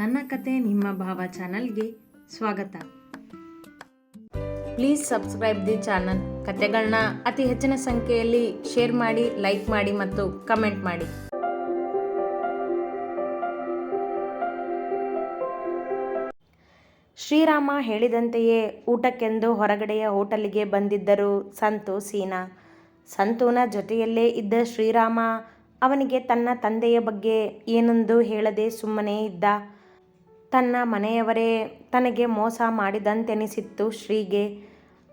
ನನ್ನ ಕತೆ ನಿಮ್ಮ ಭಾವ ಚಾನಲ್ಗೆ ಸ್ವಾಗತ. Please subscribe the channel. ಕತೆಗಳನ್ನ ಅತಿ ಹೆಚ್ಚಿನ ಸಂಖ್ಯೆಯಲ್ಲಿ ಶೇರ್ ಮಾಡಿ, ಲೈಕ್ ಮಾಡಿ ಮತ್ತು ಕಮೆಂಟ್ ಮಾಡಿ. ಶ್ರೀರಾಮ ಹೇಳಿದಂತೆಯೇ ಊಟಕ್ಕೆಂದು ಹೊರಗಡೆಯ ಹೋಟೆಲಿಗೆ ಬಂದಿದ್ದರು ಸಂತು ಸೀನಾ. ಸಂತುನ ಜೊತೆಯಲ್ಲೇ ಇದ್ದ ಶ್ರೀರಾಮ ಅವನಿಗೆ ತನ್ನ ತಂದೆಯ ಬಗ್ಗೆ ಏನೊಂದು ಹೇಳದೆ ಸುಮ್ಮನೆ ಇದ್ದ. ತನ್ನ ಮನೆಯವರೇ ತನಗೆ ಮೋಸ ಮಾಡಿದಂತೆನಿಸಿತ್ತು ಶ್ರೀಗೆ.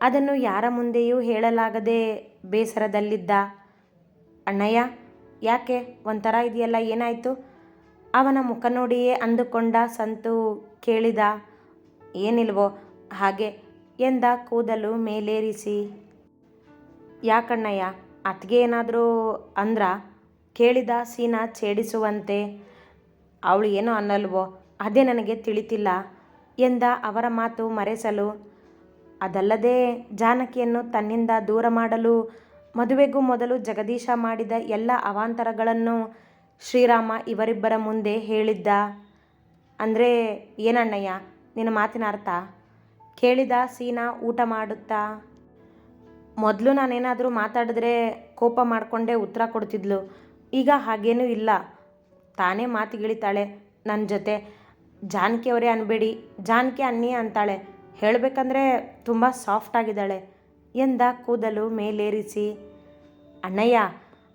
ಅದನ್ನು ಯಾರ ಮುಂದೆಯೂ ಹೇಳಲಾಗದೆ ಬೇಸರದಲ್ಲಿದ್ದ ಅಣ್ಣಯ್ಯ, ಯಾಕೆ? ಒಂಥರ ಇದೆಯಲ್ಲ, ಏನಾಯಿತು? ಅವನ ಮುಖ ನೋಡಿಯೇ ಅಂದುಕೊಂಡ ಸಂತು ಕೇಳಿದ, ಏನಿಲ್ವೋ, ಹಾಗೆ, ಎಂದ ಕೂದಲು ಮೇಲೇರಿಸಿ. ಯಾಕಣ್ಣಯ್ಯ ಅತ್ಗೆ ಏನಾದರೂ ಅಂದ್ರ? ಕೇಳಿದ ಸೀನಾ ಛೇಡಿಸುವಂತೆ. ಅವಳು ಏನೋ ಅನ್ನಲ್ವೋ ಅದೇ ನನಗೆ ತಿಳಿತಿಲ್ಲ ಎಂದ ಅವರ ಮಾತು ಮರೆಸಲು. ಅದಲ್ಲದೆ ಜಾನಕಿಯನ್ನು ತನ್ನಿಂದ ದೂರ ಮಾಡಲು, ಮದುವೆಗೂ ಮೊದಲು ಜಗದೀಶ ಮಾಡಿದ ಎಲ್ಲ ಅವಾಂತರಗಳನ್ನು ಶ್ರೀರಾಮ ಇವರಿಬ್ಬರ ಮುಂದೆ ಹೇಳಿದ್ದ. ಅಂದರೆ, ಏನಣ್ಣಯ್ಯ, ನಿನ್ನ ಮಾತಿನ ಅರ್ಥ? ಕೇಳಿದ ಸೀನಾ ಊಟ ಮಾಡುತ್ತಾ? ಮೊದಲು ನಾನೇನಾದರೂ ಮಾತಾಡಿದ್ರೆ ಕೋಪ ಮಾಡಿಕೊಂಡೇ ಉತ್ತರ ಕೊಡ್ತಿದ್ಲು. ಈಗ ಹಾಗೇನೂ ಇಲ್ಲ. ತಾನೇ ಮಾತಿಗಿಳಿತಾಳೆ ನನ್ನ ಜೊತೆ. ಜಾನಕಿ ಅವರೇ ಅನ್ಬೇಡಿ, ಜಾನಕಿ ಅನ್ನಿ ಅಂತಾಳೆ. ಹೇಳಬೇಕಂದ್ರೆ ತುಂಬ ಸಾಫ್ಟ್ ಆಗಿದ್ದಾಳೆ. ಎಂದ ಕೂದಲು ಮೇಲೇರಿಸಿ, ಅಣ್ಣಯ್ಯ,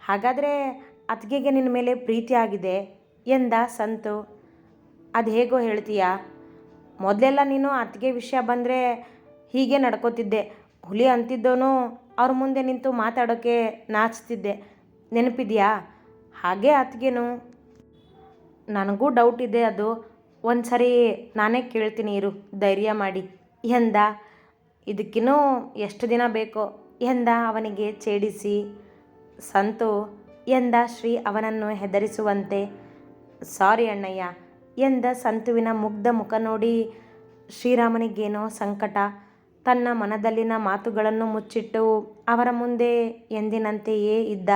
ಹಾಗಾದರೆ ಅತ್ತಿಗೆಗೆ ನಿನ್ನ ಮೇಲೆ ಪ್ರೀತಿ ಆಗಿದೆ? ಎಂದ ಸಂತು, ಅದು ಹೇಗೋ ಹೇಳ್ತೀಯಾ? ಮೊದಲೆಲ್ಲ ನೀನು ಅತ್ತಿಗೆ ವಿಷಯ ಬಂದರೆ ಹೀಗೆ ನಡ್ಕೋತಿದ್ದೆ. ಹುಲಿ ಅಂತಿದ್ದೋನು ಅವ್ರ ಮುಂದೆ ನಿಂತು ಮಾತಾಡೋಕ್ಕೆ ನಾಚ್ತಿದ್ದೆ. ನೆನಪಿದೆಯಾ? ಹಾಗೆ ಅತ್ತಿಗೆನು? ನನಗೂ ಡೌಟ್ ಇದೆ ಅದು. ಒಂದು ಸರಿ ನಾನೇ ಕೇಳ್ತೀನಿ, ಇರು, ಧೈರ್ಯ ಮಾಡಿ. ಎಂದ, ಇದಕ್ಕಿನ್ನೂ ಎಷ್ಟು ದಿನ ಬೇಕೋ? ಎಂದ, ಅವನಿಗೆ ಛೇಡಿಸಿ. ಸಂತು, ಎಂದ, ಶ್ರೀ ಅವನನ್ನು ಹೆದರಿಸುವಂತೆ. ಸಾರಿ ಅಣ್ಣಯ್ಯ, ಎಂದ, ಸಂತುವಿನ ಮುಗ್ಧ ಮುಖ ನೋಡಿ ಶ್ರೀರಾಮನಿಗೇನೋ ಸಂಕಟ. ತನ್ನ ಮನದಲ್ಲಿನ ಮಾತುಗಳನ್ನು ಮುಚ್ಚಿಟ್ಟು ಅವರ ಮುಂದೆ ಎಂದಿನಂತೆಯೇ ಇದ್ದ.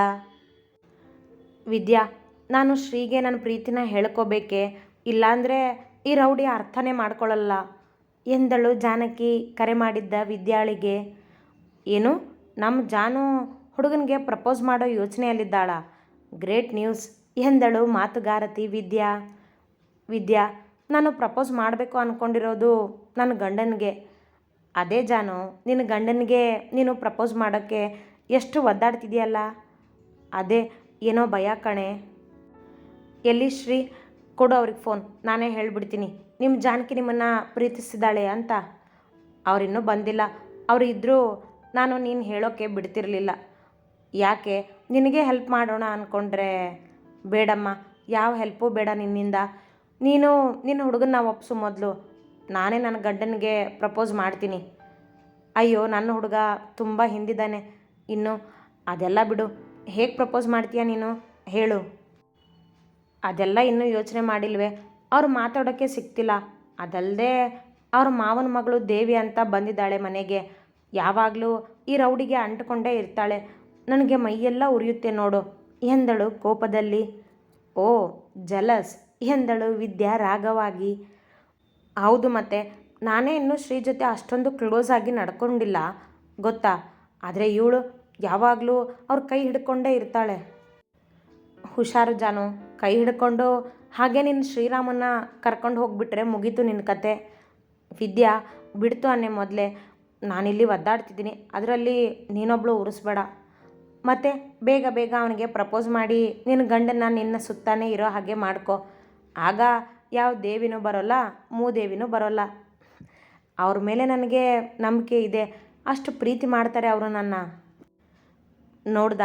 ವಿದ್ಯಾ, ನಾನು ಶ್ರೀಗೆ ನನ್ನ ಪ್ರೀತಿನ ಹೇಳ್ಕೋಬೇಕೆ? ಇಲ್ಲಾಂದರೆ ಈ ರೌಡಿ ಅರ್ಥನೇ ಮಾಡ್ಕೊಳ್ಳಲ್ಲ ಎಂದಳು ಜಾನಕಿ ಕರೆ ಮಾಡಿದ್ದ ವಿದ್ಯಾಳಿಗೆ. ಏನು? ನಮ್ಮ ಜಾನು ಹುಡುಗನಿಗೆ ಪ್ರಪೋಸ್ ಮಾಡೋ ಯೋಚನೆಯಲ್ಲಿದ್ದಾಳ. ಗ್ರೇಟ್ ನ್ಯೂಸ್ ಎಂದಳು ಮಾತುಗಾರತಿ ವಿದ್ಯಾ. ವಿದ್ಯಾ, ನಾನು ಪ್ರಪೋಸ್ ಮಾಡಬೇಕು ಅಂದ್ಕೊಂಡಿರೋದು ನನ್ನ ಗಂಡನಿಗೆ. ಅದೇ ಜಾನು ನಿನ್ನ ಗಂಡನಿಗೆ ನೀನು ಪ್ರಪೋಸ್ ಮಾಡೋಕ್ಕೆ ಎಷ್ಟು ಒದ್ದಾಡ್ತಿದೆಯಲ್ಲ? ಅದೇ, ಏನೋ ಭಯ ಕಣೆ. ಎಲ್ಲಿ ಶ್ರೀ ಕೊಡು ಅವ್ರಿಗೆ ಫೋನ್. ನಾನೇ ಹೇಳಿಬಿಡ್ತೀನಿ. ನಿಮ್ಮ ಜಾನಕಿ ನಿಮ್ಮನ್ನು ಪ್ರೀತಿಸಿದ್ದಾಳೆ ಅಂತ. ಅವರಿನ್ನೂ ಬಂದಿಲ್ಲ. ಅವರು ಇದ್ದರೂ ನಾನು ನೀನು ಹೇಳೋಕ್ಕೆ ಬಿಡ್ತಿರಲಿಲ್ಲ. ಯಾಕೆ? ನಿನಗೆ ಹೆಲ್ಪ್ ಮಾಡೋಣ ಅಂದ್ಕೊಂಡ್ರೆ ಬೇಡಮ್ಮ. ಯಾವ ಹೆಲ್ಪು ಬೇಡ ನಿನ್ನಿಂದ. ನೀನು, ನಿನ್ನ ಹುಡುಗನ್ನ ಒಪ್ಸು ಮೊದಲು. ನಾನೇ ನನ್ನ ಗಂಡನಿಗೆ ಪ್ರಪೋಸ್ ಮಾಡ್ತೀನಿ. ಅಯ್ಯೋ, ನನ್ನ ಹುಡುಗ ತುಂಬ ಹಿಂದಿದ್ದಾನೆ. ಇನ್ನು ಅದೆಲ್ಲ ಬಿಡು. ಹೇಗೆ ಪ್ರಪೋಸ್ ಮಾಡ್ತೀಯ ನೀನು? ಹೇಳು. ಅದೆಲ್ಲ ಇನ್ನೂ ಯೋಚನೆ ಮಾಡಿಲ್ವೇ? ಅವ್ರು ಮಾತಾಡೋಕ್ಕೆ ಸಿಗ್ತಿಲ್ಲ ಅದಲ್ಲದೆ ಅವ್ರ ಮಾವನ ಮಗಳು ದೇವಿ ಅಂತ ಬಂದಿದ್ದಾಳೆ ಮನೆಗೆ. ಯಾವಾಗಲೂ ಈ ರೌಡಿಗೆ ಅಂಟ್ಕೊಂಡೇ ಇರ್ತಾಳೆ. ನನಗೆ ಮೈಯೆಲ್ಲ ಉರಿಯುತ್ತೆ ನೋಡು, ಎಂದಳು ಕೋಪದಲ್ಲಿ. ಓ, ಜಲಸ್, ಎಂದಳು ವಿದ್ಯಾ ರಾಗವಾಗಿ ಹೌದು ಮತ್ತೆ, ನಾನೇ ಇನ್ನೂ ಶ್ರೀ ಜೊತೆ ಅಷ್ಟೊಂದು ಕ್ಲೋಸ್ ಆಗಿ ನಡ್ಕೊಂಡಿಲ್ಲ, ಗೊತ್ತಾ? ಆದರೆ ಇವಳು ಯಾವಾಗಲೂ ಅವ್ರ ಕೈ ಹಿಡ್ಕೊಂಡೇ ಇರ್ತಾಳೆ. ಹುಷಾರು ಜಾನು. ಕೈ ಹಿಡ್ಕೊಂಡು ಹಾಗೆ ನಿನ್ನ ಶ್ರೀರಾಮನ್ನ ಕರ್ಕೊಂಡು ಹೋಗ್ಬಿಟ್ರೆ ಮುಗೀತು ನಿನ್ನ ಕತೆ. ವಿದ್ಯಾ, ಬಿಡ್ತು ಅನ್ನೆ ಮೊದಲೇ. ನಾನಿಲ್ಲಿ ಒದ್ದಾಡ್ತಿದ್ದೀನಿ. ಅದರಲ್ಲಿ ನೀನೊಬ್ಳು ಉರಿಸ್ಬೇಡ. ಮತ್ತು ಬೇಗ ಬೇಗ ಅವನಿಗೆ ಪ್ರಪೋಸ್ ಮಾಡಿ ನಿನ್ನ ಗಂಡನ ನಿನ್ನ ಸುತ್ತಾನೇ ಇರೋ ಹಾಗೆ ಮಾಡ್ಕೊ. ಆಗ ಯಾವ ದೇವಿನೂ ಬರೋಲ್ಲ, ಮೂದೇವಿನೂ ಬರೋಲ್ಲ. ಅವ್ರ ಮೇಲೆ ನನಗೆ ನಂಬಿಕೆ ಇದೆ. ಅಷ್ಟು ಪ್ರೀತಿ ಮಾಡ್ತಾರೆ ಅವರು ನನ್ನ. ನೋಡ್ದ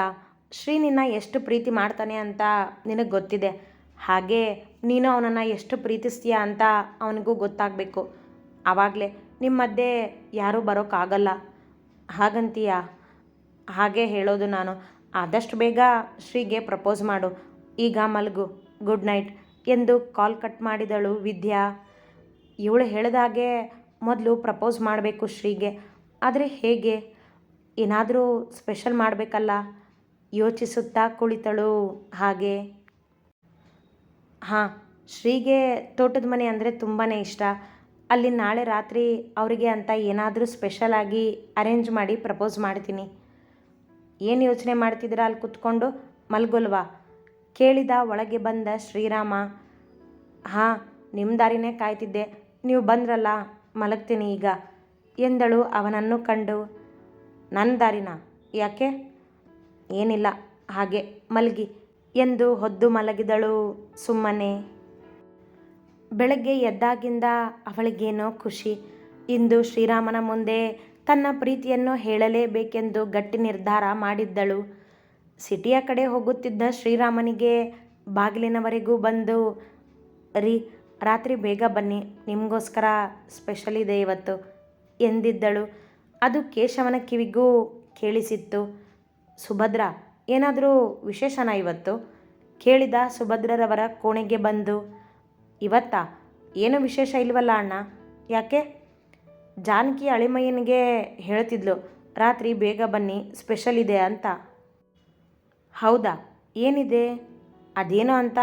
ಶ್ರೀ ನಿನ್ನ ಎಷ್ಟು ಪ್ರೀತಿ ಮಾಡ್ತಾನೆ ಅಂತ ನಿನಗೆ ಗೊತ್ತಿದೆ? ಹಾಗೆ ನೀನು ಅವನನ್ನು ಎಷ್ಟು ಪ್ರೀತಿಸ್ತೀಯ ಅಂತ ಅವನಿಗೂ ಗೊತ್ತಾಗಬೇಕು. ಆವಾಗಲೇ ನಿಮ್ಮ ಮಧ್ಯೆ ಯಾರೂ ಬರೋಕ್ಕಾಗಲ್ಲ ಹಾಗಂತೀಯ? ಹಾಗೆ ಹೇಳೋದು ನಾನು. ಆದಷ್ಟು ಬೇಗ ಶ್ರೀಗೆ ಪ್ರಪೋಸ್ ಮಾಡು. ಈಗ ಮಲಗು. ಗುಡ್ ನೈಟ್ ಎಂದು ಕಾಲ್ ಕಟ್ ಮಾಡಿದಳು ವಿದ್ಯಾ. ಇವಳು ಹೇಳಿದಾಗೆ ಮೊದಲು ಪ್ರಪೋಸ್ ಮಾಡಬೇಕು ಶ್ರೀಗೆ. ಆದರೆ ಹೇಗೆ? ಏನಾದರೂ ಸ್ಪೆಷಲ್ ಮಾಡಬೇಕಲ್ಲ? ಯೋಚಿಸುತ್ತಾ ಕುಳಿತಳು. ಹಾಗೆ? ಹಾಂ, ಶ್ರೀಗೆ ತೋಟದ ಮನೆ ಅಂದರೆ ತುಂಬಾ ಇಷ್ಟ. ಅಲ್ಲಿ ನಾಳೆ ರಾತ್ರಿ ಅವರಿಗೆ ಅಂತ ಏನಾದರೂ ಸ್ಪೆಷಲ್ ಆಗಿ ಅರೇಂಜ್ ಮಾಡಿ ಪ್ರಪೋಸ್ ಮಾಡ್ತೀನಿ. ಏನು ಯೋಚನೆ ಮಾಡ್ತಿದ್ದೀರಾ ಅಲ್ಲಿ ಕುತ್ಕೊಂಡು? ಮಲ್ಗೊಲ್ವಾ? ಕೇಳಿದ ಒಳಗೆ ಬಂದ ಶ್ರೀರಾಮ, ಹಾಂ ನಿಮ್ಮ ದಾರಿನೇ ಕಾಯ್ತಿದ್ದೆ. ನೀವು ಬಂದ್ರಲ್ಲ, ಮಲಗ್ತೀನಿ ಈಗ ಎಂದಳು ಅವನನ್ನು ಕಂಡು. ನನ್ನ ದಾರಿನ? ಯಾಕೆ? ಏನಿಲ್ಲ, ಹಾಗೆ ಮಲಗಿ. ಎಂದು ಹೊದ್ದು ಮಲಗಿದಳು ಸುಮ್ಮನೆ. ಬೆಳಗ್ಗೆ ಎದ್ದಾಗಿಂದ ಅವಳಿಗೇನೋ ಖುಷಿ. ಇಂದು ಶ್ರೀರಾಮನ ಮುಂದೆ ತನ್ನ ಪ್ರೀತಿಯನ್ನು ಹೇಳಲೇಬೇಕೆಂದು ಗಟ್ಟಿ ನಿರ್ಧಾರ ಮಾಡಿದ್ದಳು. ಸಿಟಿಯ ಕಡೆ ಹೋಗುತ್ತಿದ್ದ ಶ್ರೀರಾಮನಿಗೆ ಬಾಗಿಲಿನವರೆಗೂ ಬಂದು, ರೀ, ರಾತ್ರಿ ಬೇಗ ಬನ್ನಿ, ನಿಮಗೋಸ್ಕರ ಸ್ಪೆಷಲ್ ಇದೆ ಇವತ್ತು, ಎಂದಿದ್ದಳು. ಅದು ಕೇಶವನ ಕಿವಿಗೂ ಕೇಳಿಸಿತ್ತು. ಸುಭದ್ರ, ಏನಾದರೂ ವಿಶೇಷನಾ ಇವತ್ತು? ಕೇಳಿದ ಸುಭದ್ರರವರ ಕೋಣೆಗೆ ಬಂದು, ಇವತ್ತಾ? ಏನು ವಿಶೇಷ ಇಲ್ವಲ್ಲ ಅಣ್ಣ? ಯಾಕೆ? ಜಾನಕಿ ಅಳಿಮಯ್ಯನಿಗೆ ಹೇಳ್ತಿದ್ಲು, ರಾತ್ರಿ ಬೇಗ ಬನ್ನಿ ಸ್ಪೆಷಲ್ ಇದೆ ಅಂತ. ಹೌದಾ? ಏನಿದೆ? ಅದೇನೋ ಅಂತ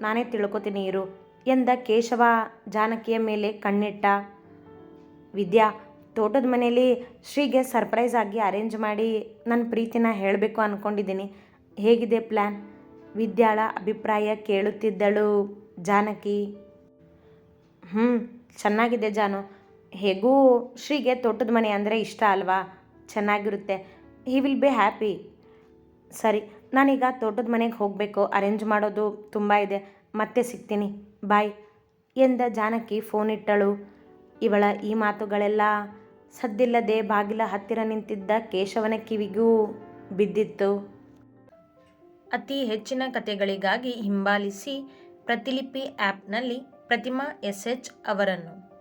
ನಾನೇ ತಿಳ್ಕೊತೀನಿ ಇರು, ಎಂದ ಕೇಶವ ಜಾನಕಿಯ ಮೇಲೆ ಕಣ್ಣಿಟ್ಟ. ವಿದ್ಯಾ ತೋಟದ ಮನೇಲಿ ಶ್ರೀಗೆ ಸರ್ಪ್ರೈಸ್ ಆಗಿ ಅರೇಂಜ್ ಮಾಡಿ ನನ್ನ ಪ್ರೀತಿನ ಹೇಳಬೇಕು ಅಂದ್ಕೊಂಡಿದ್ದೀನಿ ಹೇಗಿದೆ ಪ್ಲ್ಯಾನ್ ವಿದ್ಯಾಳ ಅಭಿಪ್ರಾಯ ಕೇಳುತ್ತಿದ್ದಳು ಜಾನಕಿ. ಹ್ಞೂ ಚೆನ್ನಾಗಿದೆ ಜಾನು. ಹೇಗೂ ಶ್ರೀಗೆ ತೋಟದ ಮನೆ ಅಂದರೆ ಇಷ್ಟ ಅಲ್ವಾ? ಚೆನ್ನಾಗಿರುತ್ತೆ. ಹಿ ವಿಲ್ ಬಿ ಹ್ಯಾಪಿ ಸರಿ, ನಾನೀಗ ತೋಟದ ಮನೆಗೆ ಹೋಗಬೇಕು. ಅರೇಂಜ್ ಮಾಡೋದು ತುಂಬ ಇದೆ. ಮತ್ತೆ ಸಿಗ್ತೀನಿ. ಬಾಯ್ ಎಂದ ಜಾನಕಿ ಫೋನ್ ಇಟ್ಟಳು. ಇವಳ ಈ ಮಾತುಗಳೆಲ್ಲ ಸದ್ದಿಲ್ಲದೆ ಬಾಗಿಲ ಹತ್ತಿರ ನಿಂತಿದ್ದ ಕೇಶವನ ಕಿವಿಗೂ ಬಿದ್ದಿತ್ತು. ಅತಿ ಹೆಚ್ಚಿನ ಕಥೆಗಳಿಗಾಗಿ ಹಿಂಬಾಲಿಸಿ ಪ್ರತಿಲಿಪಿ ಆ್ಯಪ್ನಲ್ಲಿ ಪ್ರತಿಮಾ ಎಸ್ ಎಚ್ ಅವರನ್ನು.